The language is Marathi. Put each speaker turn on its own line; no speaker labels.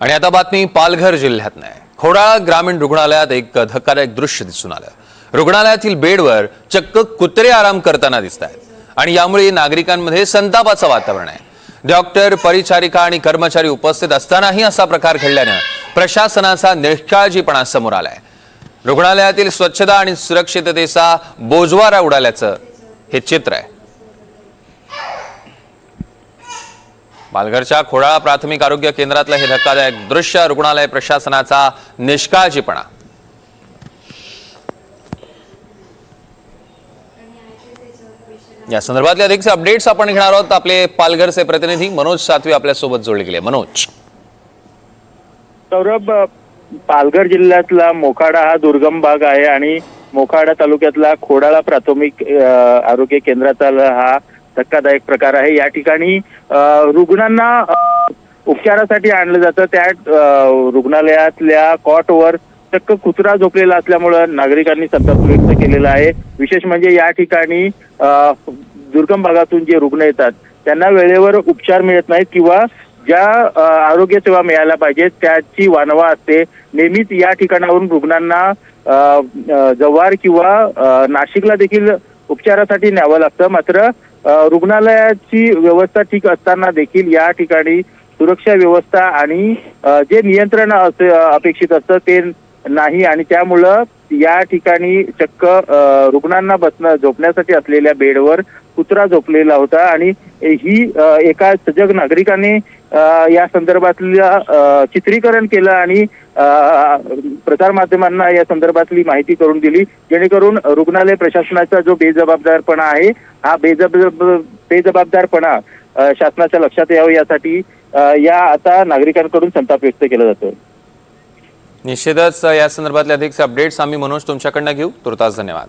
आणि आता बातमी पालघर जिल्ह्यात नाही खोडाळा ग्रामीण रुग्णालयात एक धक्कादायक दृश्य दिसून आलं. रुग्णालयातील बेडवर चक्क कुत्रे आराम करताना दिसत आहेत आणि यामुळे नागरिकांमध्ये संतापाचं वातावरण आहे. डॉक्टर परिचारिका आणि कर्मचारी उपस्थित असतानाही असा प्रकार घडल्यानं प्रशासनाचा निष्काळजीपणा समोर आलाय. रुग्णालयातील स्वच्छता आणि सुरक्षिततेचा बोजवारा उडाल्याचं हे चित्र आहे. पालघरच्या खोडाळा प्राथमिक आरोग्य केंद्रातलं हे धक्कादायक दृश्य रुग्णालय प्रशासनाचा निष्काळजीपणा. या संदर्भातले अधिकचे अपडेट्स आपण घेणार आहोत. आपले पालघरचे प्रतिनिधी मनोज सातवी आपल्यासोबत जोडले गेले. मनोज.
सौरभ पालघर जिल्ह्यातला मोखाडा हा दुर्गम भाग आहे आणि मोखाडा तालुक्यातला खोडाळा प्राथमिक आरोग्य केंद्राचा हा धक्कादायक प्रकार आहे. या ठिकाणी रुग्णांना उपचारासाठी आणलं जातं. त्या रुग्णालयातल्या कॉटवर चक्क कुत्रा झोपलेला असल्यामुळं नागरिकांनी संताप व्यक्त केलेला आहे. विशेष म्हणजे या ठिकाणी दुर्गम भागातून जे रुग्ण येतात त्यांना वेळेवर उपचार मिळत नाहीत किंवा ज्या आरोग्य सेवा मिळायला पाहिजेत त्याची वानवा असते. नेहमीच या ठिकाणावरून रुग्णांना जव्हार किंवा नाशिकला देखील उपचारासाठी न्यावं लागतं. मात्र रुग्णालयाची व्यवस्था ठीक असताना देखील या ठिकाणी सुरक्षा व्यवस्था आणि जे नियंत्रण अपेक्षित असतं ते नाही आणि त्यामुळं या ठिकाणी चक्क रुग्णांना बसणं झोपण्यासाठी असलेल्या बेडवर कुत्रा झोपलेला होता आणि ही एका सजग नागरिकाने या संदर्भातलं चित्रीकरण केलं आणि प्रसार माध्यमांना या संदर्भातली माहिती करून दिली. जेणेकरून रुग्णालय प्रशासनाचा जो बेजबाबदारपणा आहे हा बेजब बेजबाबदारपणा शासनाच्या लक्षात यावं यासाठी या आता नागरिकांकडून संताप व्यक्त केला जातो
निश्चितच या संदर्भातले अधिक अपडेट्स आम्ही मनोज तुमच्याकडनं घेऊ. तुर्तास धन्यवाद.